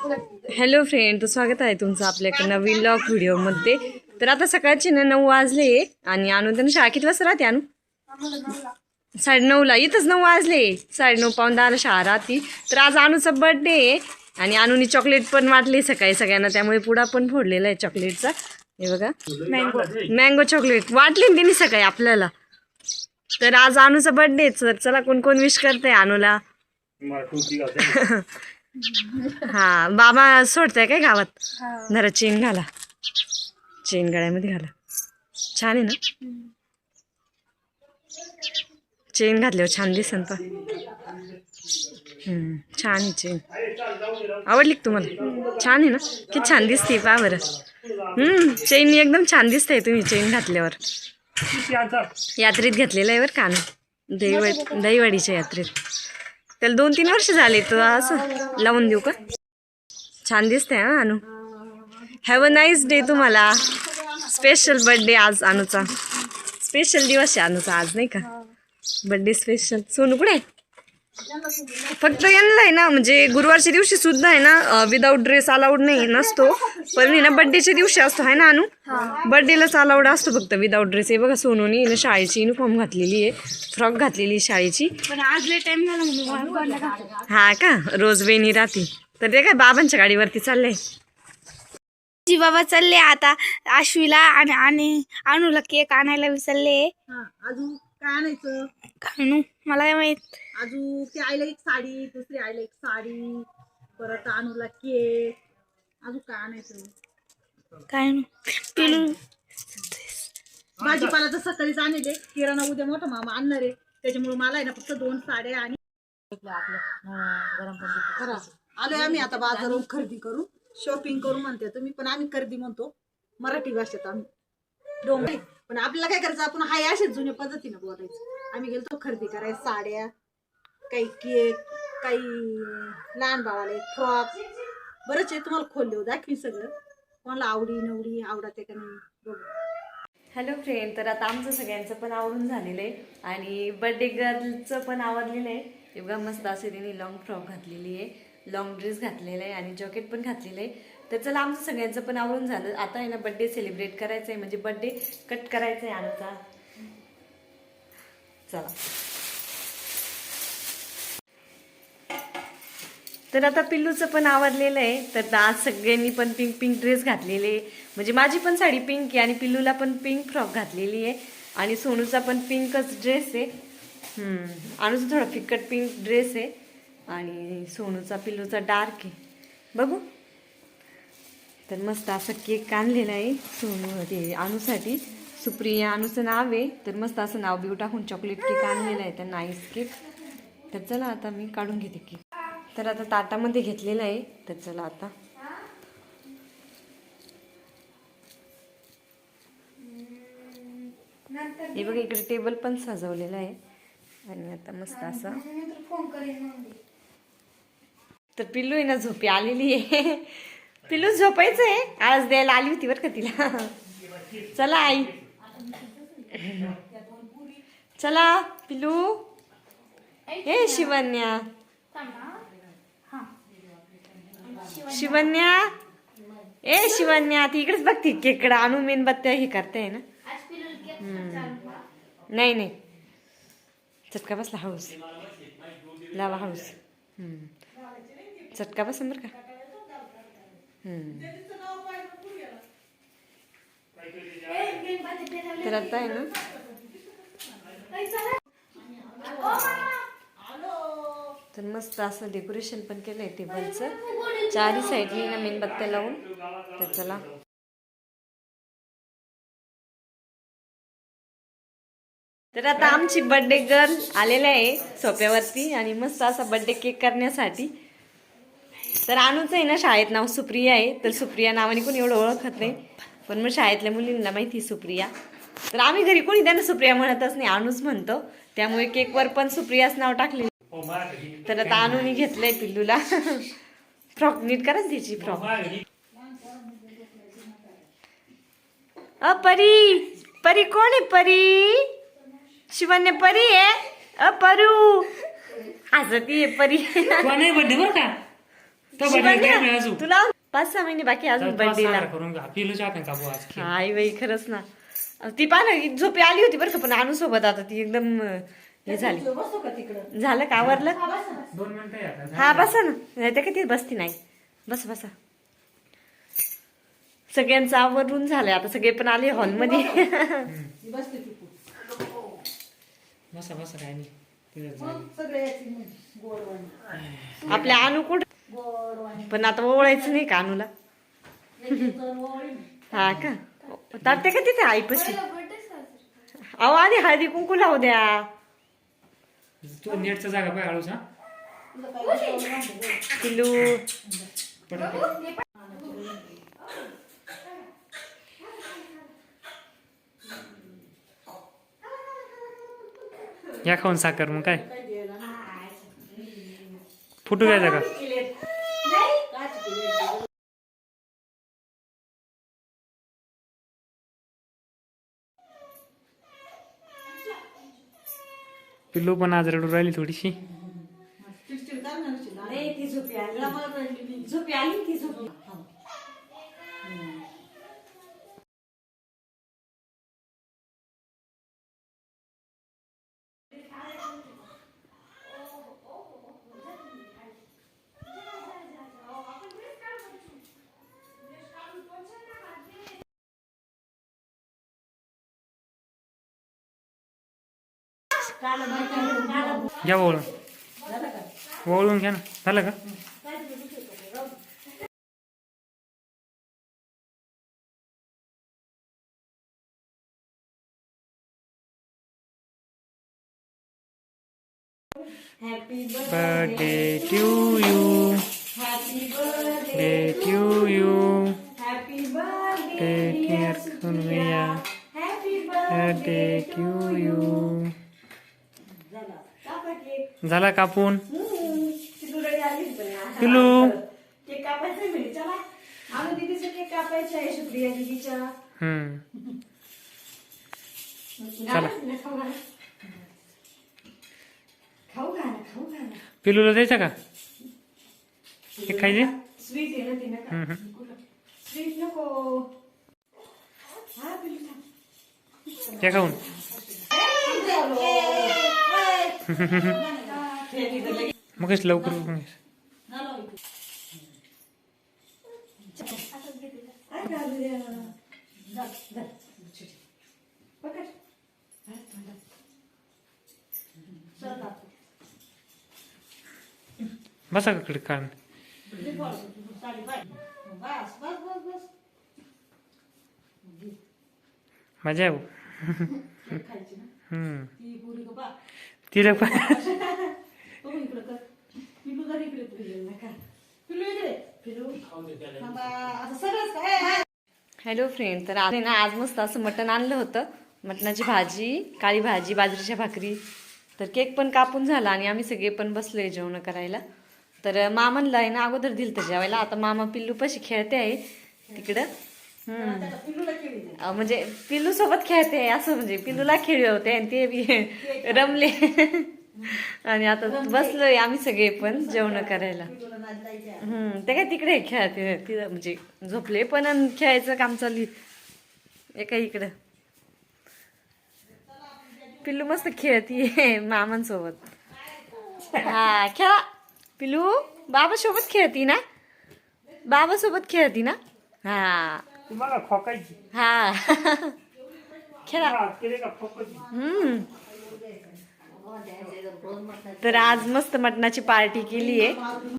Hello friend तर स्वागत आहे तुमचं आपल्या एका नवीन लॉग व्हिडिओमध्ये. तर आता सकाळचे ना नऊ वाजले आणि आणून त्यांना शाळा किती वाजता राहते आणू? साडेनऊला इथंच नऊ वाजले. साडेनऊ पाऊन दहाला शाळा राहती. तर आज आणूचा बर्थडे आहे आणि आणूनी चॉकलेट पण वाटले सकाळी सगळ्यांना त्यामुळे पुडा पण फोडलेला आहे चॉकलेटचा हे बघा. मँगो मँगो चॉकलेट वाटली ना त्यांनी सकाळी आपल्याला. तर आज आणूचा बर्थडे तर चला कोण कोण विश करते आणूला हा बाबा सोडताय काय गावात? जरा चेन घाला. चेन गळ्यामध्ये घाला. छान आहे ना? चेन घातल्यावर छान दिसन पण. हम्म, छान आहे चेन. आवडली का तुम्हाला? छान आहे ना? किती छान दिसते पा बरं. हम्म चेन एकदम छान दिसतंय तुम्ही चेन घातल्यावर. यात्रेत घेतलेलं आहे बरं का आणून दहीवड दहीवाडीच्या यात्रेत. त्याला दोन तीन वर्ष झाले तर असं लावून देऊ का? छान दिसते हा Anu. Have a nice day तुम्हाला. स्पेशल बर्थडे आज अनुचा. स्पेशल दिवस आहे अनुचा आज नाही का? बर्थडे स्पेशल सोनू कुठे आहे? फक्त यांना आहे ना म्हणजे गुरुवारच्या दिवशी सुद्धा आहे ना विदाऊट ड्रेस अलाउड नाही नसतो. पण ना बर्थडेच्या दिवशी असतो आहे ना अनु? बर्थडेलाच अलाउड असतो फक्त विदाऊट ड्रेस हे बघा सोनूनी ना शाळेची युनिफॉर्म घातलेली आहे फ्रॉक घातलेली आहे शाळेची. पण आज लय टाइम झाला म्हणून गोंडला घातला. हा का? रोज वेणी राहते. तर ते काय बाबांच्या गाडीवरती चाललंय? जी बाबा चालले आता आश्वीला आणि आणि अनुला केक आणायला विसरले. अजून? काय आणायचं? कानू मला काय माहीत? अजून ती आईला एक साडी दुसरी आईला एक साडी परत अनुला केक. अजून काय आणायचं? काय नु पिलू. भाजीपाला तर सकाळीच आणले. किराणा उद्या मोठा मामा आणणार आहे. त्याच्यामुळे मला आहे ना फक्त दोन साड्या आणि खरं. आलोय आम्ही आता बाजाराहून खरेदी करू शॉपिंग करू म्हणते तुम्ही पण आम्ही खरेदी म्हणतो. मराठी भाषेत आम्ही. डोंगरी. पण आपल्याला काय करायचं? आपण हाय अशाच जुन्या पद्धतीने बोलायचं. आम्ही गेलो खरेदी करायला साड्या काही केक काही लहान बाळाले फ्रॉक. बरंच आहे तुम्हाला खोलले दाखवी सगळं. कोणाला आवडी नवडी आवडते का नाही बघू. हॅलो फ्रेंड तर आता आमचं सगळ्यांचं पण आवडून झालेलं आहे. आणि बर्थडे गर्लचं पण आवडलेलं आहे. एवढा मस्त असे तिने लॉंग फ्रॉक घातलेली आहे. लॉंग ड्रेस घातलेला आहे आणि जॉकेट पण घातलेलं आहे. तर चला आमचं सगळ्यांचं पण आवरून झालं. आता आहे ना बड्डे सेलिब्रेट करायचं आहे म्हणजे बड्डे कट करायचा आहे आमचा. चला. तर आता पिल्लूचं पण आवडलेलं आहे. तर आज सगळ्यांनी पण पिंक पिंक ड्रेस घातलेले आहे. म्हणजे माझी पण साडी पिंक आहे आणि पिल्लूला पण पिंक फ्रॉक घातलेली आहे. आणि सोनूचा पण पिंकच ड्रेस आहे. अनुचा थोडा फिकट पिंक ड्रेस आहे. आणि सोनूचा पिल्लूचा डार्क आहे. बघू. तर मस्त असं केक आणलेला आहे सोनू ते अनुसाठी. सुप्रिया अनुचं नाव आहे. तर मस्त असं नाव बिव टाकून चॉकलेट केक आणलेला आहे. त्यांना आईस केक तर चला आता मी काढून घेते केक तर आता ताटामध्ये घेतलेलं आहे. तर चला आता. हे बघा इकडे टेबल पण सजवलेलं आहे. आणि आता मस्त असं. तर पिल्लू आहे ना झोपी आलेली आहे. पिलू झोपायचं आहे आज द्यायला आली होती बरं का तिला. चला आई. चला पिलू. हे शिवन्या. शिवन्या. ए शिवन्या ती इकडेच बघते केकडं. आणू मेणबत्त्या हे करते ना. नाही नाही. चटका बसला हाऊस. लावा हाऊस. चटका बसन बरं का. तर आता आहे ना? तर मस्त असं डेकोरेशन पण केलंय टेबलचं. चारही साईडनी ना मेणबत्त्या लावून. तर चला. तर आता आमची बर्थडे गर्ल आलेली आहे सोप्यावरती आणि मस्त असा बर्थडे केक करण्यासाठी. तर अनुचं आहे ना शाळेत नाव सुप्रिया आहे. तर सुप्रिया नावाने कोणी एवढं ओळखत नाही. पण मग शाळेतल्या मुलींना माहिती सुप्रिया. तर आम्ही घरी कोणी त्यांना सुप्रिया म्हणतच नाही अनुच म्हणतो. त्यामुळे केकवर पण सुप्रियाच नाव टाकले तर आता अनुनी घेतलंय पिल्लूला. फ्रॉक नीट कराच द्यायची फ्रॉक. अ परी. परी कोण आहे परी? शिवन्य परी आहे. अ परू. हसती आहे परी बरं का? तो तुला पाच सहा महिने बाकी अजून बर्थडेला करून घ्या आज. आई बाई खरंच ना. ती पहा ना झोपी आली होती बरं का पण आणू सोबत आता ती एकदम अं, हे झाली. बसतो का तिकडं? झालं का आवरलं? दोन मिनिटं आहे आता हा बसा ना. नाही तर किती बसती नाही. बस बसा. सगळ्यांचं आवरून झालंय. आता सगळे पण आले हॉलमध्ये. ती बसते ती बसा बसा काय नाही. तिथं जाईल. सगळे याची गोडवाणी आपल्या अनु कुठं? गोडवाणी पण आता ओळायचं नाही का अनुला? हा का? तात्या का तिथे आईपशी? अहो आधी हळदी कुंकू लावू द्या. तू नेटचा जागा पाय हळूच हा. या खाऊन साखर मग काय? फुटू घ्यायचा का? पिल्लू पण आज रडू राहिली थोडीशी. झोपी आली ती झोपी. घ्या वळून वळून घ्या ना. झालं का? Birthday to you day to you take care सुनमिया birthday to you झाला कापून? पिलू? केक कापायचा चला. दीदीचा केक आहे दीदीच्या हम्म खाऊ खाऊ पिलूला द्यायचा का? हे खायचे? स्वीट आहे ना. स्वीट नको हा पिलू खाऊन. मगच लवकर. बसा का कडे काढ बस मजा आहे तिला पण बघू इकडं कर. पिलू जर इकडे पिलू नका पिलू इकडे. पिलू थांबा आता सगळंच काय? हॅलो फ्रेंड तर आज आहे ना आज मस्त असं मटण आणलं होतं. मटणाची भाजी काळी भाजी बाजरीच्या भाकरी. तर केक पण कापून झाला आणि आम्ही सगळे पण बसलोय जेवण करायला. तर मामांना आहे ना अगोदर दिलं तर जेवायला. आता मामा पिल्लू पशी खेळते आहे. तिकडं. म्हणजे पिल्लू सोबत खेळते असं म्हणजे पिल्लूला खेळले होते आणि ते बी रमले. आणि आता बसलोय आम्ही सगळे पण जेवण करायला. हम्म ते काय तिकडे खेळते तिथं म्हणजे झोपले पण आणि खेळायचं काम चालू आहे. एका इकडं? पिल्लू मस्त खेळतीये मामांसोबत. हा खेळा. पिल्लू बाबा सोबत खेळती ना? बाबा सोबत खेळती ना? हा. तुम्हाला खोकायची. हा. खेळा. केले का खोकायची हम्म. तर आज मस्त मटणाची पार्टी केली आहे